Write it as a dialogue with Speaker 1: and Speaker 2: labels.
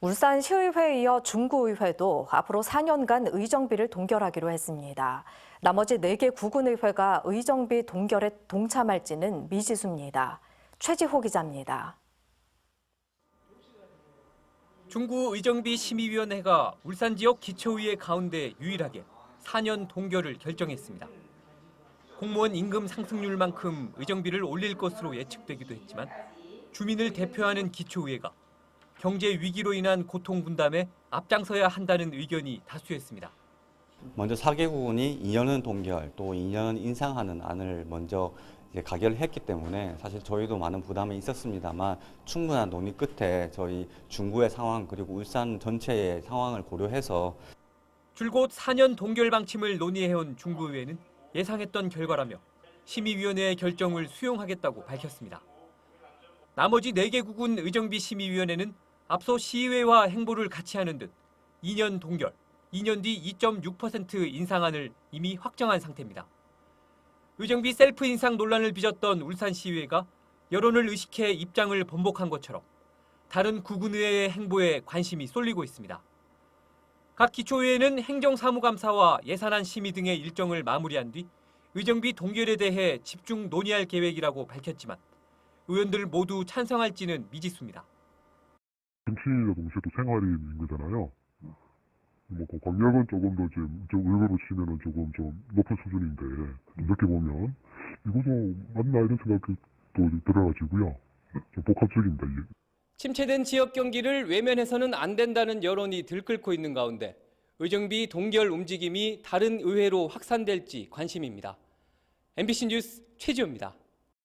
Speaker 1: 울산 시의회에 이어 중구의회도 앞으로 4년간 의정비를 동결하기로 했습니다. 나머지 4개 구군의회가 의정비 동결에 동참할지는 미지수입니다. 최지호 기자입니다.
Speaker 2: 중구 의정비 심의위원회가 울산 지역 기초의회 가운데 유일하게 4년 동결을 결정했습니다. 공무원 임금 상승률만큼 의정비를 올릴 것으로 예측되기도 했지만 주민을 대표하는 기초의회가 경제 위기로 인한 고통 분담에 앞장서야 한다는 의견이 다수였습니다.
Speaker 3: 먼저 4개국이 2년은 동결 또 2년은 인상하는 안을 먼저 이제 가결했기 때문에 사실 저희도 많은 부담이 있었습니다만 충분한 논의 끝에 저희 중구의 상황 그리고 울산 전체의 상황을 고려해서
Speaker 2: 줄곧 4년 동결 방침을 논의해온 중구의회는 예상했던 결과라며 심의위원회의 결정을 수용하겠다고 밝혔습니다. 나머지 4개 국은 의정비 심의위원회는 앞서 시의회와 행보를 같이 하는 듯 2년 동결, 2년 뒤 2.6% 인상안을 이미 확정한 상태입니다. 의정비 셀프 인상 논란을 빚었던 울산 시의회가 여론을 의식해 입장을 번복한 것처럼 다른 구군의회의 행보에 관심이 쏠리고 있습니다. 각 기초의회는 행정사무감사와 예산안 심의 등의 일정을 마무리한 뒤 의정비 동결에 대해 집중 논의할 계획이라고 밝혔지만 의원들 모두 찬성할지는 미지수입니다.
Speaker 4: 정치인이라 동시에 또 생활인인 거잖아요. 뭐 그 광역은 조금 더 이제 좀 의외로 치면은 조금 좀 높은 수준인데 이렇게 보면 이것도 맞나 이런 생각도 들어가지고요. 좀 복합적입니다. 이게.
Speaker 2: 침체된 지역 경기를 외면해서는 안 된다는 여론이 들끓고 있는 가운데 의정비 동결 움직임이 다른 의회로 확산될지 관심입니다. MBC 뉴스 최지호입니다.